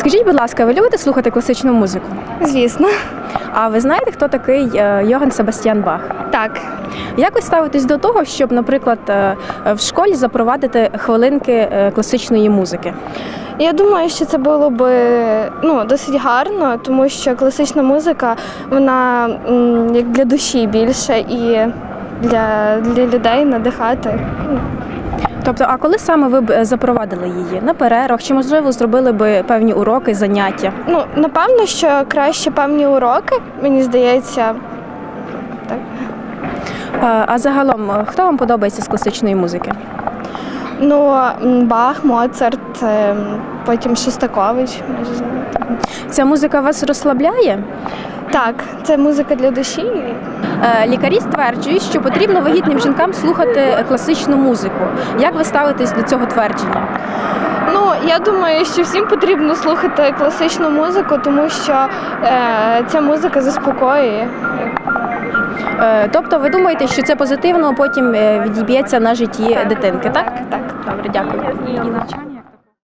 Скажіть, будь ласка, ви любите слухати класичну музику? Звісно. А ви знаєте, хто такий е, Йоган Себастьян Бах? Так. Як ви ставитесь до того, щоб, наприклад, е, в школі запровадити хвилинки е, класичної музики? Я думаю, що це було би ну, досить гарно, тому що класична музика, вона як для душі більше і для, для людей надихати. Тобто, а коли саме ви б е, запровадили її? На перервах чи можливо зробили би певні уроки, заняття? Ну, напевно, що краще певні уроки, мені здається. Так. Е, А загалом, е, хто вам подобається з класичної музики? Ну, Бах, Моцарт, ем, потім Шостакович. Ця музика вас розслабляє? Так, це музика для душі. Е, Лікарі стверджують, що потрібно вагітним жінкам слухати класичну музику. Як ви ставитесь до цього твердження? Ну, я думаю, що всім потрібно слухати класичну музику, тому що е, ця музика заспокоює. Е, Тобто, ви думаєте, що це позитивно потім е, відіб'ється на житті дитинки, так? Так. Добре, дякую.